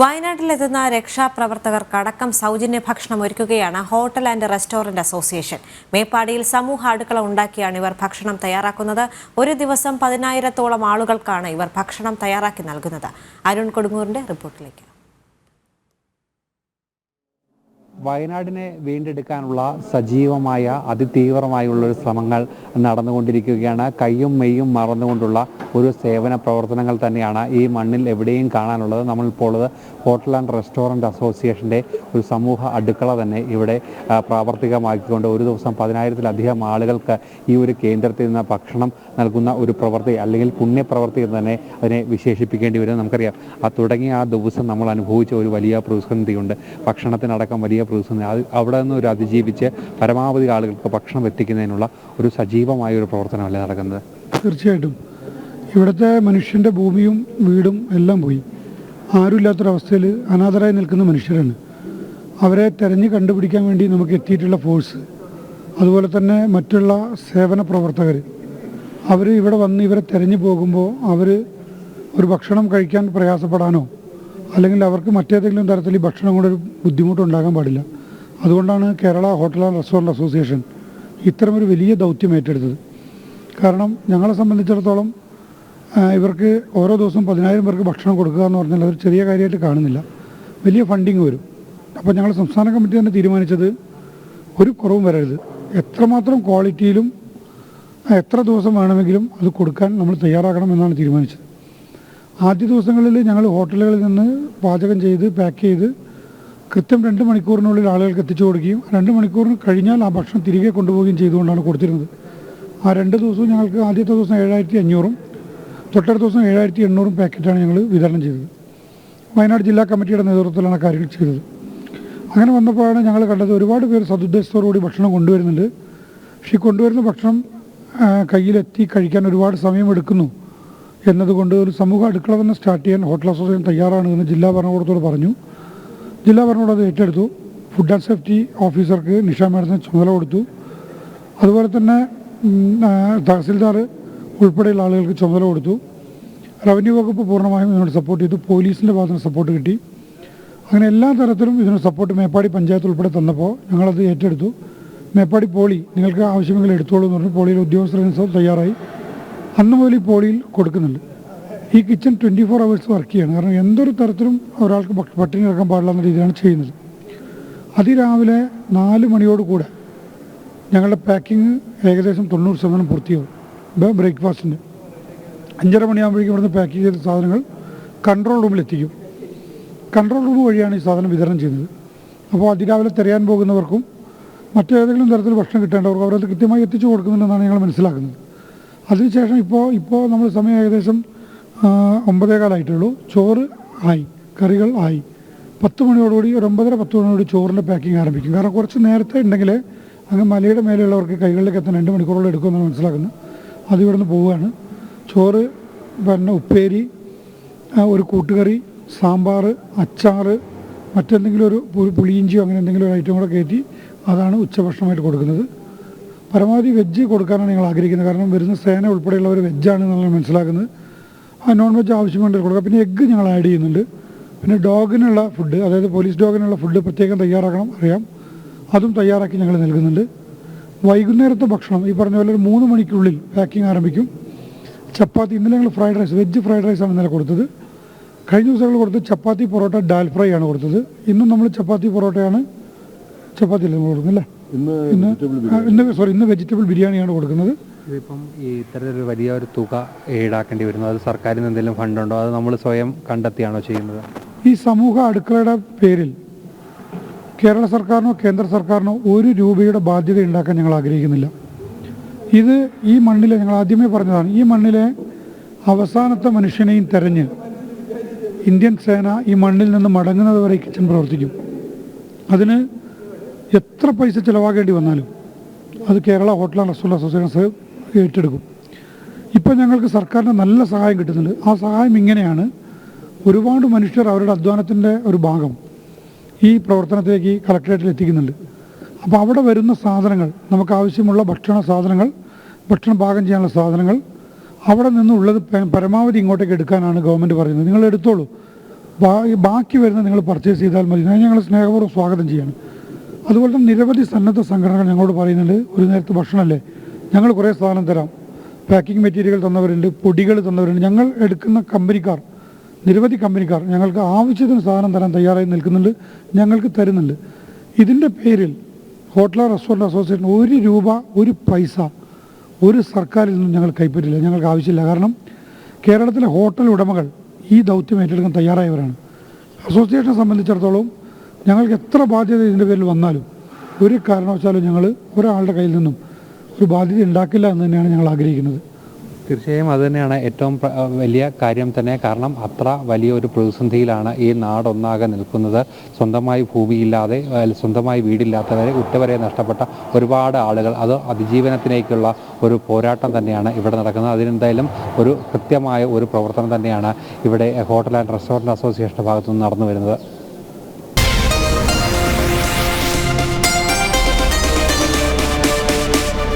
വയനാട്ടിലെത്തുന്ന രക്ഷാപ്രവർത്തകർക്ക് അടക്കം സൗജന്യ ഭക്ഷണം ഒരുക്കുകയാണ് ഹോട്ടൽ ആൻഡ് റെസ്റ്റോറന്റ് അസോസിയേഷൻ. മേപ്പാടിയിൽ സമൂഹ അടുക്കള ഉണ്ടാക്കിയാണ് ഇവർ ഭക്ഷണം തയ്യാറാക്കുന്നത്. ഒരു ദിവസം പതിനായിരത്തോളം ആളുകൾക്കാണ് ഇവർ ഭക്ഷണം തയ്യാറാക്കി നൽകുന്നത്. അരുൺ കൊടുങ്ങൂറിന്റെ റിപ്പോർട്ടിലേക്ക്. വയനാടിനെ വീണ്ടെടുക്കാനുള്ള സജീവമായ അതിതീവ്രമായുള്ള ഒരു ശ്രമങ്ങൾ നടന്നുകൊണ്ടിരിക്കുകയാണ്. കയ്യും മെയ്യും മറന്നുകൊണ്ടുള്ള ഒരു സേവന പ്രവർത്തനങ്ങൾ തന്നെയാണ് ഈ മണ്ണിൽ എവിടെയും കാണാനുള്ളത്. നമ്മളിപ്പോൾ ഉള്ളത് ഹോട്ടൽ ആൻഡ് റെസ്റ്റോറന്റ് അസോസിയേഷന്റെ ഒരു സമൂഹ അടുക്കള തന്നെ ഇവിടെ പ്രാവർത്തികമാക്കിക്കൊണ്ട് ഒരു ദിവസം പതിനായിരത്തിലധികം ആളുകൾക്ക് ഈ ഒരു കേന്ദ്രത്തിൽ നിന്ന് ഭക്ഷണം നൽകുന്ന ഒരു പ്രവൃത്തി അല്ലെങ്കിൽ പുണ്യപ്രവൃത്തി എന്ന് തന്നെ അതിനെ വിശേഷിപ്പിക്കേണ്ടി വരും. നമുക്കറിയാം ആ തുടങ്ങിയ ആ ദിവസം നമ്മൾ അനുഭവിച്ച ഒരു വലിയ പ്രതിസന്ധിയുണ്ട്. ഭക്ഷണത്തിനടക്കം വലിയ പ്രതിസന്ധി. അവിടെ നിന്ന് ഒരു അതിജീവിച്ച് പരമാവധി ആളുകൾക്ക് ഭക്ഷണം എത്തിക്കുന്നതിനുള്ള ഒരു സജീവമായ ഒരു പ്രവർത്തനമല്ലേ നടക്കുന്നത്? തീർച്ചയായിട്ടും. ഇവിടുത്തെ മനുഷ്യന്റെ ഭൂമിയും വീടും എല്ലാം പോയി. ആരുമില്ലാത്തൊരവസ്ഥയിൽ അനാഥരായി നിൽക്കുന്ന മനുഷ്യരാണ്. അവരെ തെരഞ്ഞു കണ്ടുപിടിക്കാൻ വേണ്ടി നമുക്ക് എത്തിയിട്ടുള്ള ഫോഴ്സ് അതുപോലെ തന്നെ മറ്റുള്ള സേവന പ്രവർത്തകർ. അവർ ഇവിടെ വന്ന് ഇവരെ തെരഞ്ഞു പോകുമ്പോൾ അവർ ഒരു ഭക്ഷണം കഴിക്കാൻ പ്രയാസപ്പെടാനോ അല്ലെങ്കിൽ അവർക്ക് മറ്റേതെങ്കിലും തരത്തിൽ ഈ ഭക്ഷണം കൊണ്ടൊരു ബുദ്ധിമുട്ടുണ്ടാകാൻ പാടില്ല. അതുകൊണ്ടാണ് Kerala hotel and restaurant association ഇത്തരമൊരു വലിയ ദൗത്യം ഏറ്റെടുത്തത്. കാരണം ഞങ്ങളെ സംബന്ധിച്ചിടത്തോളം ഇവർക്ക് ഓരോ ദിവസവും പതിനായിരം പേർക്ക് ഭക്ഷണം കൊടുക്കുക എന്ന് പറഞ്ഞാൽ അതൊരു ചെറിയ കാര്യമായിട്ട് കാണുന്നില്ല. വലിയ ഫണ്ടിങ് വരും. അപ്പോൾ ഞങ്ങൾ സംസ്ഥാന കമ്മിറ്റി തന്നെ തീരുമാനിച്ചത് ഒരു കുറവും വരരുത്. എത്രമാത്രം ക്വാളിറ്റിയിലും എത്ര ദിവസം വേണമെങ്കിലും അത് കൊടുക്കാൻ നമ്മൾ തയ്യാറാക്കണം എന്നാണ് തീരുമാനിച്ചത്. ആദ്യ ദിവസങ്ങളിൽ ഞങ്ങൾ ഹോട്ടലുകളിൽ നിന്ന് പാചകം ചെയ്ത് പാക്ക് ചെയ്ത് കൃത്യം രണ്ട് മണിക്കൂറിനുള്ളിൽ ആളുകൾക്ക് എത്തിച്ചു കൊടുക്കുകയും രണ്ട് മണിക്കൂറിന് കഴിഞ്ഞാൽ ആ ഭക്ഷണം തിരികെ കൊണ്ടുപോവുകയും ചെയ്തുകൊണ്ടാണ് കൊടുത്തിരുന്നത്. ആ രണ്ട് ദിവസവും ഞങ്ങൾക്ക് ആദ്യത്തെ ദിവസം ഏഴായിരത്തി അഞ്ഞൂറും തൊട്ടടുത്ത ദിവസം ഏഴായിരത്തി എണ്ണൂറും പാക്കറ്റാണ് ഞങ്ങൾ വിതരണം ചെയ്തത്. വയനാട് ജില്ലാ കമ്മിറ്റിയുടെ നേതൃത്വത്തിലാണ് കാര്യങ്ങൾ ചെയ്തത്. അങ്ങനെ വന്നപ്പോഴാണ് ഞങ്ങൾ കണ്ടത് ഒരുപാട് പേർ സതുദ്ദേശത്തോടുകൂടി ഭക്ഷണം കൊണ്ടുവരുന്നുണ്ട്. പക്ഷേ കൊണ്ടുവരുന്ന ഭക്ഷണം കയ്യിലെത്തി കഴിക്കാൻ ഒരുപാട് സമയമെടുക്കുന്നു. എന്നതുകൊണ്ട് ഒരു സമൂഹ അടുക്കള തന്നെ സ്റ്റാർട്ട് ചെയ്യാൻ ഹോട്ടൽ അസോസിയേഷൻ തയ്യാറാണ് എന്ന് ജില്ലാ ഭരണകൂടത്തോട് പറഞ്ഞു. ജില്ലാ ഭരണകൂടം അത് ഏറ്റെടുത്തു. ഫുഡ് ആൻഡ് സേഫ്റ്റി ഓഫീസർക്ക് നിഷ മാഡത്തിന് ചുമതല കൊടുത്തു. അതുപോലെ തന്നെ തഹസിൽദാർ ഉൾപ്പെടെയുള്ള ആളുകൾക്ക് ചുമതല കൊടുത്തു. റവന്യൂ വകുപ്പ് പൂർണമായും ഇതിനോട് സപ്പോർട്ട് ചെയ്തു. പോലീസിന്റെ ഭാഗത്തുനിന്ന് സപ്പോർട്ട് കിട്ടി. അങ്ങനെ എല്ലാ തരത്തിലും ഇതിനോട് സപ്പോർട്ട് മേപ്പാടി പഞ്ചായത്ത് ഉൾപ്പെടെ തന്നപ്പോൾ ഞങ്ങളത് ഏറ്റെടുത്തു. മേപ്പാടി പോളി നിങ്ങൾക്ക് ആവശ്യമെങ്കിൽ എടുത്തോളൂ എന്ന് പറഞ്ഞു പോളിയിലെ ഉദ്യോഗസ്ഥർ തയ്യാറായി. അന്ന് മുതൽ ഈ പോളിയിൽ കൊടുക്കുന്നുണ്ട്. ഈ kitchen twenty four hours work ചെയ്യണം. കാരണം എന്തൊരു തരത്തിലും ഒരാൾക്ക് പട്ടിണി കിടക്കാൻ പാടില്ല എന്ന രീതിയിലാണ് ചെയ്യുന്നത്. അതിരാവിലെ നാല് മണിയോട് കൂടെ ഞങ്ങളുടെ പാക്കിങ് ഏകദേശം തൊണ്ണൂറ് ശതമാനം പൂർത്തിയാവും. ബ്രേക്ക്ഫാസ്റ്റിന്റെ അഞ്ചര മണിയാകുമ്പോഴേക്കും ഇവിടുന്ന് പാക്ക് ചെയ്ത സാധനങ്ങൾ കൺട്രോൾ റൂമിൽ എത്തിക്കും. കൺട്രോൾ റൂം വഴിയാണ് ഈ സാധനം വിതരണം ചെയ്യുന്നത്. അപ്പോൾ അതിരാവിലെ തിരയാൻ പോകുന്നവർക്കും മറ്റേതെങ്കിലും തരത്തിൽ ഭക്ഷണം കിട്ടേണ്ടവർക്കും അവരത് കൃത്യമായി എത്തിച്ചു കൊടുക്കുന്നുണ്ടെന്നാണ് ഞങ്ങൾ മനസ്സിലാക്കുന്നത്. അതിനുശേഷം ഇപ്പോൾ ഇപ്പോൾ നമ്മൾ സമയം ഏകദേശം ഒമ്പതേകാലായിട്ടുള്ളൂ. ചോറ് ആയി കറികൾ ആയി. പത്ത് മണിയോടുകൂടി ഒരു ഒമ്പതര പത്ത് മണിയോടുകൂടി ചോറിന്റെ പാക്കിംഗ് ആരംഭിക്കും. കാരണം കുറച്ച് നേരത്തെ ഉണ്ടെങ്കിൽ അങ്ങ് മലയുടെ മേലെയുള്ളവർക്ക് കൈകളിലേക്ക് എത്താൻ രണ്ട് മണിക്കൂറോളം എടുക്കുമെന്നാണ് മനസ്സിലാക്കുന്നു അത് ഇവിടുന്ന് പോവുകയാണ്. ചോറ് പിന്നെ ഉപ്പേരി ഒരു കൂട്ടുകറി സാമ്പാർ അച്ചാർ മറ്റെന്തെങ്കിലും ഒരു പുളിയിഞ്ചിയോ അങ്ങനെ എന്തെങ്കിലും ഒരു ഐറ്റം കൂടെ കയറ്റി അതാണ് ഉച്ചഭക്ഷണമായിട്ട് കൊടുക്കുന്നത്. പരമാവധി വെജ് കൊടുക്കാനാണ് ഞങ്ങൾ ആഗ്രഹിക്കുന്നത്. കാരണം വരുന്ന സേന ഉൾപ്പെടെയുള്ളവർ വെജാണ് എന്നുള്ളത് മനസ്സിലാക്കുന്നത്. ആ നോൺ വെജ് ആവശ്യമുണ്ടെങ്കിൽ കൊടുക്കുക. പിന്നെ എഗ്ഗ് ഞങ്ങൾ ആഡ് ചെയ്യുന്നുണ്ട്. പിന്നെ ഡോഗിനുള്ള ഫുഡ് അതായത് പോലീസ് ഡോഗിനുള്ള ഫുഡ് പ്രത്യേകം തയ്യാറാക്കണം അറിയാം. അതും തയ്യാറാക്കി ഞങ്ങൾ നൽകുന്നുണ്ട്. വൈകുന്നേരത്തെ ഭക്ഷണം ഈ പറഞ്ഞ പോലെ ഒരു മൂന്ന് മണിക്കുള്ളിൽ പാക്കിംഗ് ആരംഭിക്കും. ചപ്പാത്തി ഇന്നലെ ഞങ്ങൾ ഫ്രൈഡ് റൈസ് വെജ് ഫ്രൈഡ് റൈസാണ് ഇന്നലെ കൊടുത്തത്. കഴിഞ്ഞ ദിവസങ്ങൾ കൊടുത്തത് ചപ്പാത്തി പൊറോട്ട ഡാൽ ഫ്രൈ ആണ് കൊടുത്തത്. ഇന്നും നമ്മൾ ചപ്പാത്തി പൊറോട്ടയാണ് ചപ്പാത്തി നമ്മൾ കൊടുക്കുന്നത് അല്ലേ? ഇന്ന് സോറി ഇന്ന് വെജിറ്റബിൾ ബിരിയാണിയാണ് കൊടുക്കുന്നത്. ഇതിപ്പം ഈ ഇത്തരത്തിലൊരു വലിയ ഒരു തുക ഈടാക്കേണ്ടി വരുന്നു. അത് സർക്കാരിൽ നിന്ന് എന്തെങ്കിലും ഫണ്ടുണ്ടോ? അത് നമ്മൾ സ്വയം കണ്ടെത്തിയാണോ ചെയ്യുന്നത്? ഈ സമൂഹ അടുക്കളയുടെ പേരിൽ കേരള സർക്കാരിനോ കേന്ദ്ര സർക്കാരിനോ ഒരു രൂപയുടെ ബാധ്യത ഉണ്ടാക്കാൻ ഞങ്ങൾ ആഗ്രഹിക്കുന്നില്ല. ഇത് ഈ മണ്ണിലെ ഞങ്ങൾ ആദ്യമേ പറഞ്ഞതാണ് ഈ മണ്ണിലെ അവസാനത്തെ മനുഷ്യനെയും തെരഞ്ഞ് ഇന്ത്യൻ സേന ഈ മണ്ണിൽ നിന്ന് മടങ്ങുന്നത് വരെ കിച്ചൺ പ്രവർത്തിക്കും. അതിന് എത്ര പൈസ ചിലവാകേണ്ടി വന്നാലും അത് Kerala hotel and restaurant associations ഏറ്റെടുക്കും. ഇപ്പോൾ ഞങ്ങൾക്ക് സർക്കാരിന്റെ നല്ല സഹായം കിട്ടുന്നുണ്ട്. ആ സഹായം ഇങ്ങനെയാണ്. ഒരുപാട് മനുഷ്യർ അവരുടെ അധ്വാനത്തിന്റെ ഒരു ഭാഗം ഈ പ്രവർത്തനത്തിലേക്ക് കളക്ടറേറ്റിൽ എത്തിക്കുന്നുണ്ട്. അപ്പോൾ അവിടെ വരുന്ന സാധനങ്ങൾ നമുക്ക് ആവശ്യമുള്ള ഭക്ഷണ സാധനങ്ങൾ ഭക്ഷണം പാകം ചെയ്യാനുള്ള സാധനങ്ങൾ അവിടെ നിന്നുള്ളത് പരമാവധി ഇങ്ങോട്ടേക്ക് എടുക്കാനാണ് ഗവൺമെന്റ് പറയുന്നത്. നിങ്ങൾ എടുത്തോളൂ. ബാക്കി വരുന്ന നിങ്ങൾ പർച്ചേസ് ചെയ്താൽ മതി. ഞങ്ങൾ സ്നേഹപൂർവം സ്വാഗതം ചെയ്യാണ്. അതുപോലെ തന്നെ നിരവധി സന്നദ്ധ സംഘടനകൾ ഞങ്ങളോട് പറയുന്നുണ്ട് ഒരു നേരത്തെ ഭക്ഷണമല്ലേ? ഞങ്ങൾ കുറേ സാധനം തരാം. പാക്കിംഗ് മെറ്റീരിയൽ തന്നവരുണ്ട് പൊടികൾ തന്നവരുണ്ട്. ഞങ്ങൾ എടുക്കുന്ന കമ്പനിക്കാർ നിരവധി കമ്പനിക്കാർ ഞങ്ങൾക്ക് ആവശ്യത്തിന് സാധനം തരാൻ തയ്യാറായി നിൽക്കുന്നുണ്ട് ഞങ്ങൾക്ക് തരുന്നുണ്ട്. ഇതിന്റെ പേരിൽ ഹോട്ടൽ റെസ്റ്റോറന്റ് അസോസിയേഷൻ ഒരു രൂപ ഒരു പൈസ ഒരു സർക്കാരിൽ നിന്നും ഞങ്ങൾ കൈപ്പറ്റില്ല ഞങ്ങൾക്ക് ആവശ്യമില്ല. കാരണം കേരളത്തിലെ ഹോട്ടൽ ഉടമകൾ ഈ ദൗത്യം ഏറ്റെടുക്കാൻ തയ്യാറായവരാണ്. അസോസിയേഷനെ സംബന്ധിച്ചിടത്തോളം ഞങ്ങൾക്ക് എത്ര ബാധ്യത ഇതിന്റെ പേരിൽ വന്നാലും ഒരു കാരണവശാലും ഞങ്ങൾ ഒരാളുടെ കയ്യിൽ നിന്നും ഒരു ബാധ്യത ഉണ്ടാക്കില്ല എന്ന് തന്നെയാണ് ഞങ്ങൾ ആഗ്രഹിക്കുന്നത്. തീർച്ചയായും അത് തന്നെയാണ് ഏറ്റവും വലിയ കാര്യം തന്നെ. കാരണം അത്ര വലിയ ഒരു പ്രതിസന്ധിയിലാണ് ഈ നാടൊന്നാകെ നിൽക്കുന്നത്. സ്വന്തമായി ഭൂമിയില്ലാതെ സ്വന്തമായി വീടില്ലാത്തവരെ ഉറ്റവരെ നഷ്ടപ്പെട്ട ഒരുപാട് ആളുകൾ. അത് അതിജീവനത്തിലേക്കുള്ള ഒരു പോരാട്ടം തന്നെയാണ് ഇവിടെ നടക്കുന്നത്. അതിനെന്തായാലും ഒരു കൃത്യമായ ഒരു പ്രവർത്തനം തന്നെയാണ് ഇവിടെ ഹോട്ടൽ ആൻഡ് റെസ്റ്റോറന്റ് അസോസിയേഷന്റെ ഭാഗത്തുനിന്ന് നടന്നു വരുന്നത്.